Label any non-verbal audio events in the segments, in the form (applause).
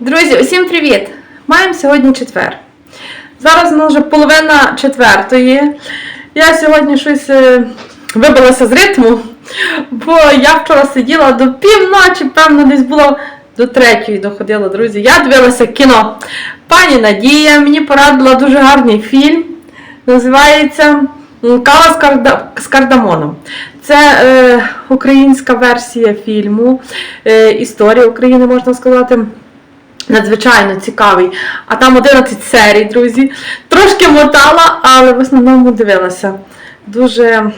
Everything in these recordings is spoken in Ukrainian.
Друзі, усім привіт! Маємо сьогодні четвер. Зараз у нас вже половина четвертої. Я сьогодні щось е, вибилася з ритму, бо я вчора сиділа до півночі, певно, десь було до третьої доходила, друзі. Я дивилася кіно. Пані Надія мені порадила дуже гарний фільм. Називається Кава з, карда... з кардамоном. Це е, українська версія фільму, е, історія України, можна сказати. Надзвичайно цікавий. А там 11 серій, друзі. Трошки мотала, але в основному дивилася. Дуже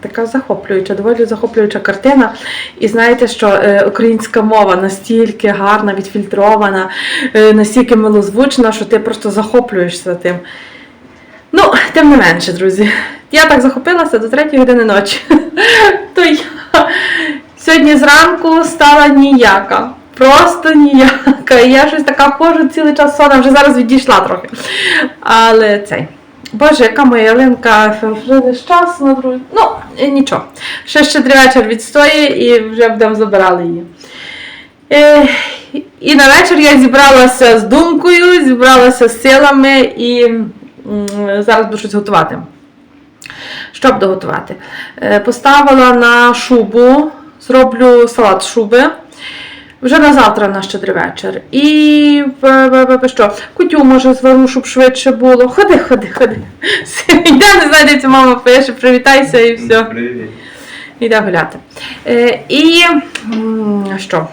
така захоплююча, доволі захоплююча картина. І знаєте, що е, українська мова настільки гарна, відфільтрована, е, настільки милозвучна, що ти просто захоплюєшся тим. Ну, тим не менше, друзі. Я так захопилася до 3 години ночі. (laughs) То я сьогодні зранку стала ніяка. Просто ніяка. Я щось така ходжу цілий час сона, вже зараз відійшла трохи. Але цей. Боже, яка моя ялинка вже нещасна, друзі. Ну, нічого. Ще щедрий вечір відстоїть і вже будемо забирали її. Е, і на вечір я зібралася з думкою, зібралася з силами і зараз буду щось готувати. Що буду готувати? Е, Поставила на шубу, зроблю салат шуби. Вже на завтра на щедрий вечір. І що? Кутю може звару, щоб швидше було. Ходи, ходи, ходи. (laughs) Йде, не знаю, де ця мама пише, привітайся і все. Привіт. Йде гуляти. Е, і що?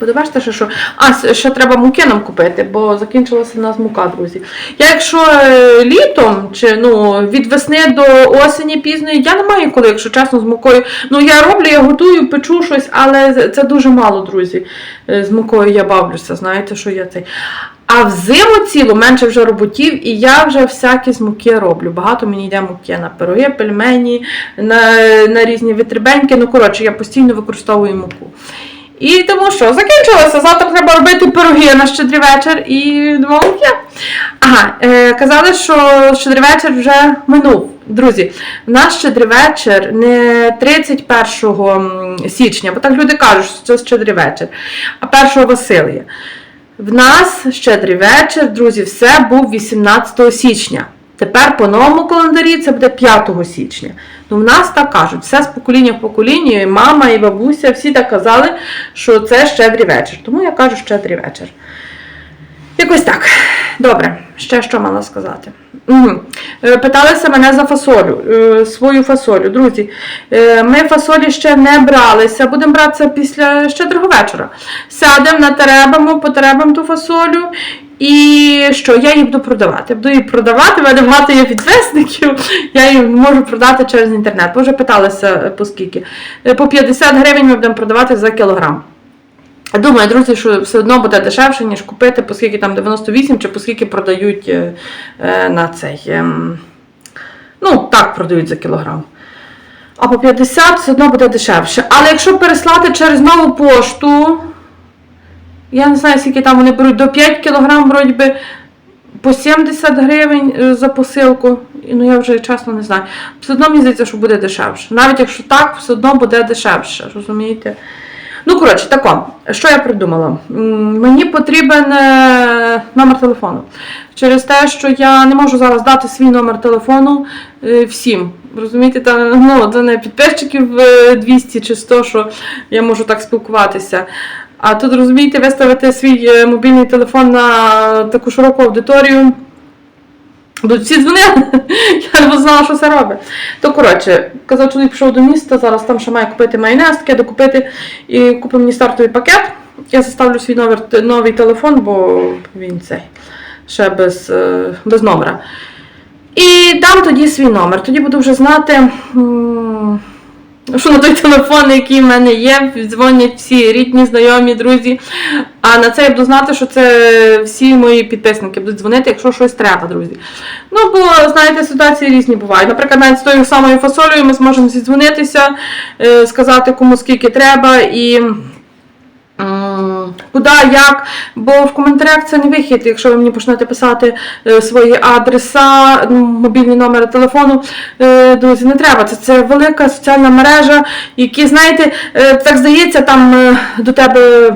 Буду бачити, що, що. А, ще треба муки нам купити, бо закінчилася в нас мука, друзі. Я якщо е, літом чи ну, від весни до осені пізної, я не маю коли, якщо чесно, з мукою. Ну, я роблю, я готую, печу щось, але це дуже мало, друзі. Е, З мукою я бавлюся, знаєте, що я цей. А взиму цілу менше вже роботів, і я вже всякі з муки роблю. Багато мені йде муки на пироги, пельмені, на, на різні витребеньки. Ну, коротше, я постійно використовую муку. І тому що закінчилося. Завтра треба робити пироги на щедрий вечір і думала, є. Ага, е, казали, що щедрий вечір вже минув. Друзі, в нас щедрий вечір не 31 січня, бо так люди кажуть, що це щедрий вечір, а 1 Василія. В нас щедрий вечір, друзі, все був 18 січня. Тепер по новому календарі це буде 5 січня. Ну, в нас так кажуть, все з покоління в покоління, і мама, і бабуся, всі так казали, що це щедрий вечір. Тому я кажу щедрий вечір. Якось так. Добре, ще що мала сказати. Угу. Питалися мене за фасолю, е, свою фасолю. Друзі, е, ми фасолі ще не бралися, будемо братися після щедрого вечора. Сядемо, натеребимо, потеребимо ту фасолю. І що, я її буду продавати. Буду її продавати, в мене багато є підписників, (laughs) я її можу продати через інтернет. Ви вже питалися е, по скільки. Е, По 50 гривень ми будемо продавати за кілограм. Думаю, друзі, що все одно буде дешевше, ніж купити, по скільки там 98 чи по скільки продають е, на цей. ем, ну, так продають за кілограм. А по 50 все одно буде дешевше. Але якщо переслати через нову пошту, я не знаю, скільки там вони беруть, до 5 кілограм, вроді би, по 70 гривень е, за посилку. Ну я вже чесно не знаю. Все одно мені здається, що буде дешевше. Навіть якщо так, все одно буде дешевше, розумієте? Ну, коротше, тако, що я придумала? Мені потрібен е, номер телефону. Через те, що я не можу зараз дати свій номер телефону е, всім. Розумієте, там, ну, це не підписчиків е, 200 чи 100, що я можу так спілкуватися. А тут, розумієте, виставити свій е, мобільний телефон на таку широку аудиторію. Будуть всі дзвонили, (laughs) я не знала, що це робить. То коротше, казав, чоловік пішов до міста, зараз там ще має купити майонез, таке докупити і купив мені стартовий пакет. Я заставлю свій номер, новий телефон, бо він цей ще без, е, без номера. І дам тоді свій номер. Тоді буду вже знати, що на той телефон, який в мене є, дзвонять всі рідні, знайомі, друзі. А на це я буду знати, що це всі мої підписники будуть дзвонити, якщо щось треба, друзі. Ну, бо, знаєте, ситуації різні бувають. Наприклад, навіть з тою самою фасолею ми зможемо зідзвонитися, е, сказати, кому скільки треба і. Куди, як, бо в коментарях це не вихід, якщо ви мені почнете писати е, свої адреса, мобільні номери телефону, е, друзі, не треба. Це, це велика соціальна мережа, які, знаєте, е, так здається, там до тебе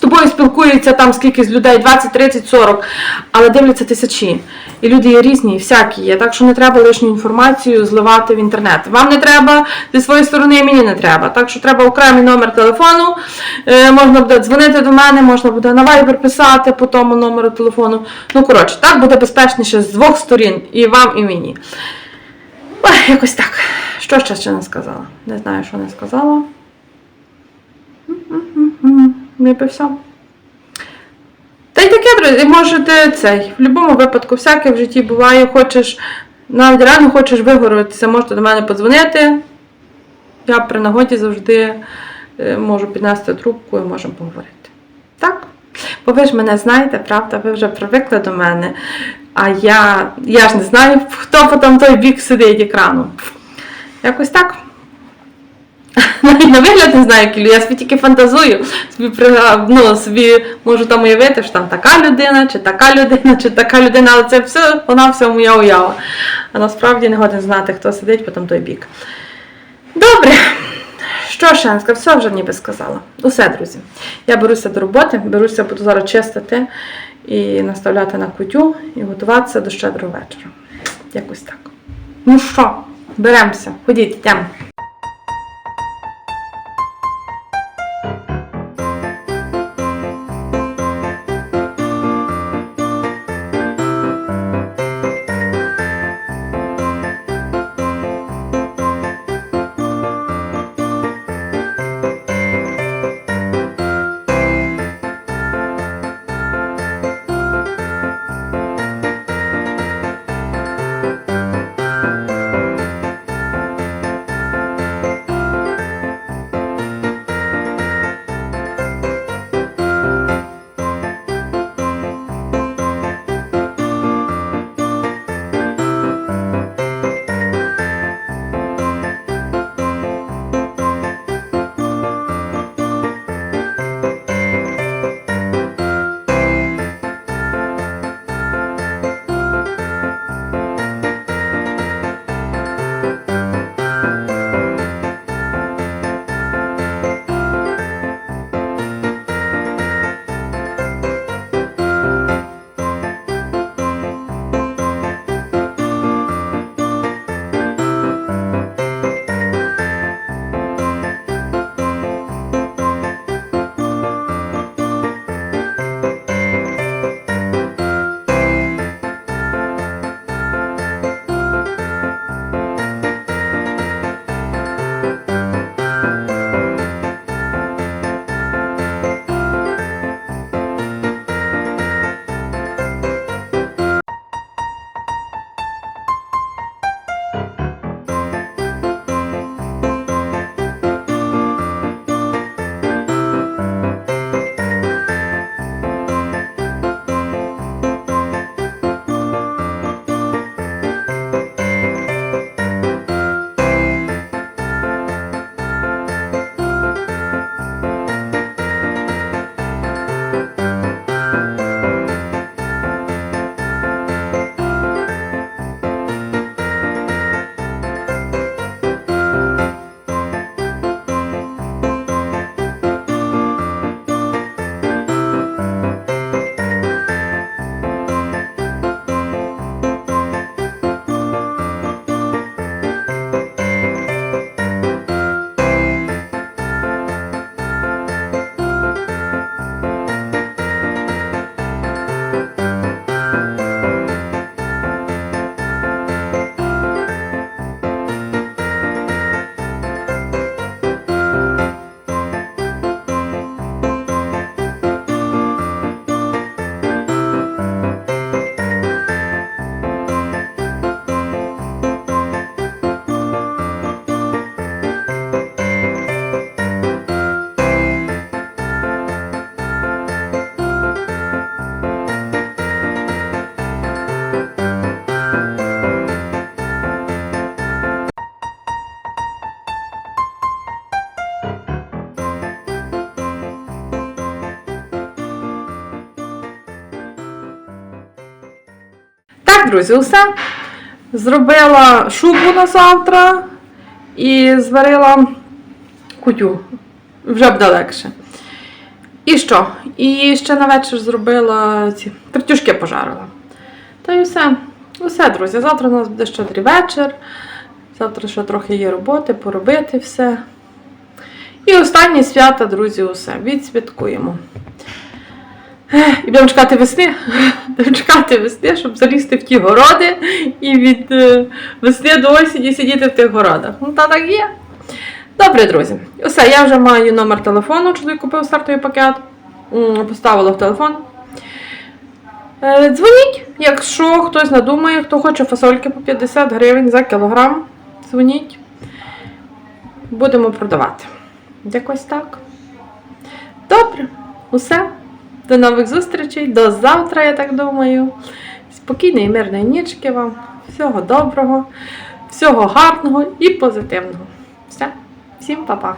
тобою спілкується там скільки з людей, 20, 30, 40, але дивляться тисячі. І люди є різні, і всякі є. Так що не треба лишню інформацію зливати в інтернет. Вам не треба зі своєї сторони, і мені не треба. Так що треба окремий номер телефону. Е, можна буде дзвонити до мене, можна буде на Viber писати по тому номеру телефону. Ну, коротше, так буде безпечніше з двох сторін, і вам, і мені. Ой, якось так. Що ще ще не сказала? Не знаю, що не сказала. Ніби все. Та й таке, друзі, можете цей. В будь-якому випадку, всяке в житті буває, хочеш, навіть реально хочеш вигоротися, можете до мене подзвонити. Я при нагоді завжди е, можу піднести трубку і можемо поговорити. Так? Бо ви ж мене знаєте, правда, ви вже привикли до мене. А я, я ж не знаю, хто по там той бік сидить екрану. Якось так. Навіть на вигляд не знаю, які люди. Я собі тільки фантазую, собі, ну, собі можу там уявити, що там така людина, чи така людина, чи така людина, але це все, вона все моя уява. А насправді не годен знати, хто сидить потім той бік. Добре. Що сказала? Все вже ніби сказала. Усе, друзі. Я беруся до роботи, беруся, буду зараз чистити і наставляти на кутю і готуватися до щедрого вечора. Якось так. Ну що, беремося, ходіть, йдемо. Так, друзі, усе. Зробила шубу на завтра і зварила кутю. Вже буде легше. І що? І ще на вечір зробила ці тертюшки пожарила. Та й все. Усе, друзі. Завтра у нас буде щедрий вечір. Завтра ще трохи є роботи, поробити все. І останні свята, друзі, усе. Відсвяткуємо. І будемо чекати весни. (laughs) Будемо чекати весни, щоб залізти в ті городи і від е, весни до осені сидіти в тих городах. Ну, та так є. Добре, друзі. Усе, я вже маю номер телефону, чоловік купив стартовий пакет. Поставила в телефон. Е, Дзвоніть, якщо хтось надумає, хто хоче фасольки по 50 гривень за кілограм. Дзвоніть. Будемо продавати. Якось так. Добре, усе. До нових зустрічей, до завтра, я так думаю. Спокійної, мирної нічки вам. Всього доброго, всього гарного і позитивного. Все, всім па-па.